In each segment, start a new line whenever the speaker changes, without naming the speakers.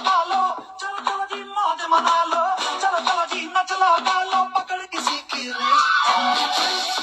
मचला लो, चलो चलो जी, मौज मना लो। चलो चलो जी, नचला डालो पकड़ किसी की रेस।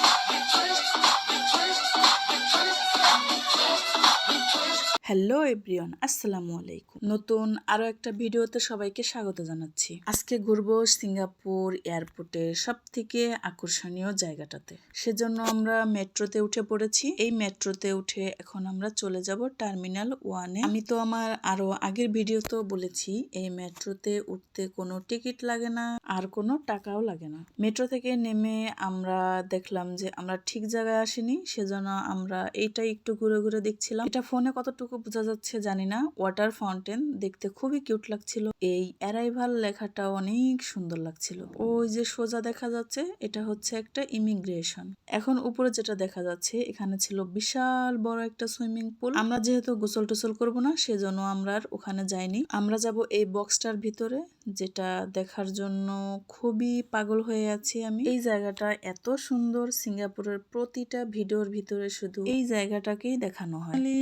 হ্যালো এভরিওয়ান, আসসালামু আলাইকুম। নতুন আরও একটা ভিডিওতে সবাইকে স্বাগত জানাচ্ছি। আজকে ঘুরবো সিঙ্গাপুর এয়ারপোর্টের সব থেকে আকর্ষণীয় জায়গাটাতে। সেজন্য আমরা মেট্রোতে উঠে পড়েছি। এই মেট্রোতে উঠে এখন আমরা চলে যাব টার্মিনাল ওয়ানে। আমি তো আমার আরও আগের ভিডিওতেও বলেছি, এই মেট্রোতে উঠতে কোনো টিকিট লাগে না, আর কোনো টাকাও লাগে না। মেট্রো থেকে নেমে আমরা দেখলাম যে আমরা ঠিক জায়গায় আসিনি, সেজন্য আমরা এইটাই একটু ঘুরে ঘুরে দেখছিলাম। এটা ফোনে কতটুকু বোঝা যাচ্ছে জানি না। ওয়াটার ফাউন্টেন দেখতে খুবই কিউট লাগছিল। এই অ্যারাইভাল লেখাটা অনেক সুন্দর লাগছিল। ওই যে সোজা দেখা যাচ্ছে, এটা হচ্ছে একটা ইমিগ্রেশন এখন উপরে যেটা দেখা যাচ্ছে, এখানে ছিল বিশাল বড় একটা সুইমিং পুল আমরা যেহেতু গোসল টোসল করব না, সেজন্য আমরা আর ওখানে যাইনি। আমরা যাব এই বক্সটার ভিতরে, যেটা দেখার জন্য খুবই পাগল হয়ে আছি আমি। এই জায়গাটা এত সুন্দর, সিঙ্গাপুরের প্রতিটা ভিডিওর ভিতরে শুধু এই জায়গাটাকেই দেখানো হয়। খালি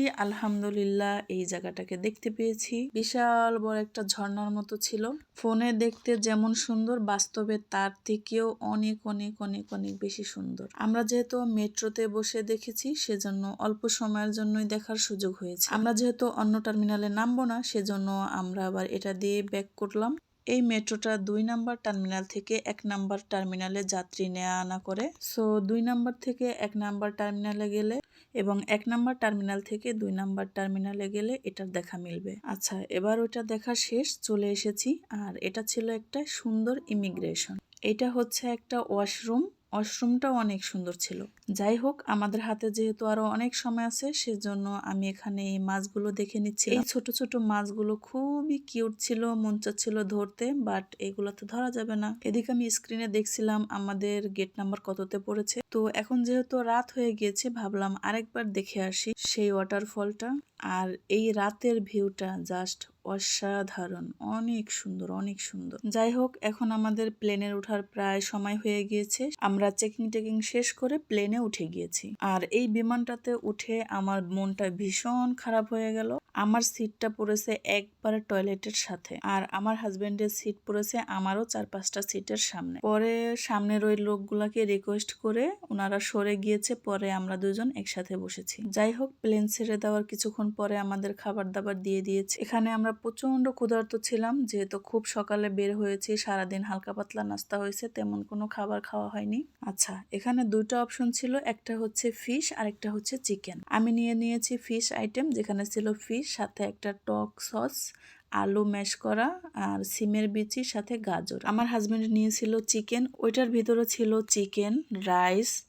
আলহামদুলিল্লাহ, এই জায়গাটাকে দেখতে পেয়েছি। বিশাল বড় একটা ঝর্ণার মতো ছিল। ফোনে দেখতে যেমন সুন্দর, বাস্তবে তার থেকেও অনেক অনেক অনেক অনেক বেশি সুন্দর। আমরা যেহেতু মেট্রোতে বসে দেখেছি, সেজন্য অল্প সময়ের জন্যই দেখার সুযোগ হয়েছে। আমরা যেহেতু অন্য টার্মিনালে নামবো না, সেজন্য আমরা আবার এটা দিয়ে ব্যাক করলাম। এই মেট্রোটা দুই নাম্বার টার্মিনাল থেকে এক নাম্বার টার্মিনালে যাত্রী নেওয়া আনা করে। সো, দুই নাম্বার থেকে এক নাম্বার টার্মিনালে গেলে এবং এক নাম্বার টার্মিনাল থেকে দুই নাম্বার টার্মিনালে গেলে এটার দেখা মিলবে। আচ্ছা এবার ওটা দেখা শেষ, চলে এসেছি। আর এটা ছিল একটা সুন্দর ইমিগ্রেশন। এটা হচ্ছে একটা ওয়াশরুম। ওয়াশরুমটাও অনেক সুন্দর ছিল। যাই হোক, আমাদের হাতে যেহেতু আরও অনেক সময় আছে, সেজন্য আমি এখানে এই মাছগুলো দেখে নিচ্ছি এই ছোট ছোট মাছগুলো খুবই কিউট ছিল, মন চাচ্ছিল ধরতে, বাট এগুলো তো ধরা যাবে না। এদিকে আমি স্ক্রিনে দেখছিলাম আমাদের গেট নাম্বার কততে পড়েছে। তো এখন যেহেতু রাত হয়ে গিয়েছে, ভাবলাম আরেকবার দেখে আসি সেই ওয়াটারফলটা আর এই রাতের ভিউটা জাস্ট অসাধারণ, অনেক সুন্দর অনেক সুন্দর। যাই হোক এখন আমাদের প্লেনের ওঠার প্রায় সময় হয়ে গিয়েছে। আমরা চেকিং টেকিং শেষ করে প্লেনে উঠে গিয়েছি। আর এই বিমানটাতে উঠে আমার মনটা ভীষণ খারাপ হয়ে গেল। আমার সিটটা পড়েছে একবারে টয়লেটের সাথে আর আমার হাজবেন্ডের সিট পড়েছে আমারও চার পাঁচটা সিটের সামনে। পরে সামনের ওই লোকগুলাকে রিকোয়েস্ট করে ওনারা সরে গিয়েছে, পরে আমরা দুজন একসাথে বসেছি। যাই হোক প্লেন ছেড়ে দেওয়ার কিছুক্ষণ পরে আমাদের খাবার দাবার দিয়ে দিয়েছে। এখানে আমরা প্রচণ্ড ক্ষুধার্ত ছিলাম, যেহেতু খুব সকালে বের হয়েছি, সারাদিন হালকা পাতলা নাস্তা হয়েছে, তেমন কোনো খাবার খাওয়া হয়নি। আচ্ছা এখানে দুইটা অপশন ছিল, একটা হচ্ছে ফিশ আর একটা হচ্ছে চিকেন আমি নিয়ে নিয়েছি ফিশ আইটেম যেখানে ছিল ফিশ সাথে একটা টক সস, আলু ম্যাশ করা আর সিমের বিচির সাথে গাজর। আমার হাজব্যান্ড নিয়েছিল চিকেন ওইটার ভিতরে ছিল চিকেন রাইস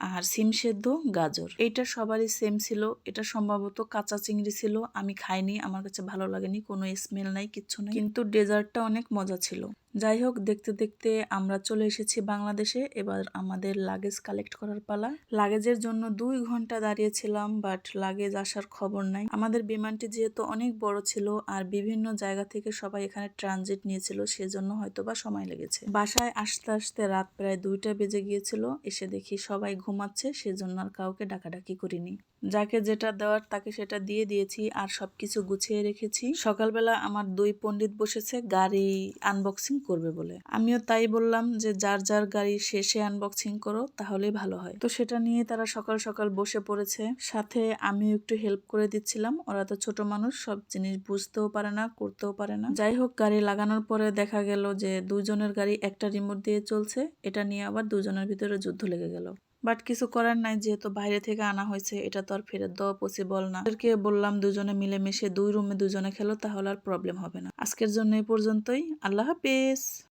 আর সিম সেদ্ধ গাজর। এইটা সবারই সেম ছিল। এটা সম্ভবত কাঁচা চিংড়ি ছিল। আমি খাইনি। আমার কাছে ভালো লাগেনি। কোনো স্মেল নাই, কিচ্ছু নাই। কিন্তু ডেজার্টটা অনেক মজা ছিল। যাই হোক, দেখতে দেখতে আমরা চলে এসেছি বাংলাদেশে। এবার আমাদের লাগেজ কালেক্ট করার পালা। লাগেজের জন্য দুই ঘণ্টা দাঁড়িয়েছিলাম বাট লাগেজ আসার খবর নাই। আমাদের বিমানটি যেহেতু অনেক বড় ছিল আর বিভিন্ন জায়গা থেকে সবাই এখানে ট্রানজিট নিয়েছিল, সেজন্য হয়তো বা সময় লেগেছে। বাসায় আসতে আসতে রাত প্রায় দুইটা বেজে গিয়েছিল। এসে দেখি সবাই ঘুমাচ্ছে, সেজন্য আর কাউকে ডাকাডাকি করিনি। যাকে যেটা দেওয়ার তাকে সেটা দিয়ে দিয়েছি আর সব কিছু গুছিয়ে রেখেছি। সকালবেলা আমার দুই পণ্ডিত বসেছে গাড়ি আনবক্সিং করবে বলে। আমিও তাই বললাম যে যার যার গাড়ি শেষে আনবক্সিং করো তাহলেই ভালো হয়। তো সেটা নিয়ে তারা সকাল সকাল বসে পড়েছে। সাথে আমিও একটু হেল্প করে দিচ্ছিলাম। ওরা তো ছোট মানুষ, সব জিনিস বুঝতেও পারে না, করতেও পারে না। যাই হোক, গাড়ি লাগানোর পরে দেখা গেল যে দুজনের গাড়ি একটা রিমোট দিয়ে চলছে। এটা নিয়ে আবার দুজনের ভিতরে যুদ্ধ লেগে গেল। বাট কিছু করার নাই, যেহেতু বাইরে থেকে আনা হয়েছে, এটা তো আর ফেরত দেওয়া পসিবল না। ওদেরকে বললাম দুজনে মিলেমিশে, দুই রুমে দুজনে খেলো, তাহলে আর প্রবলেম হবে না। আজকের জন্য এই পর্যন্তই। আল্লাহ হাফেজ।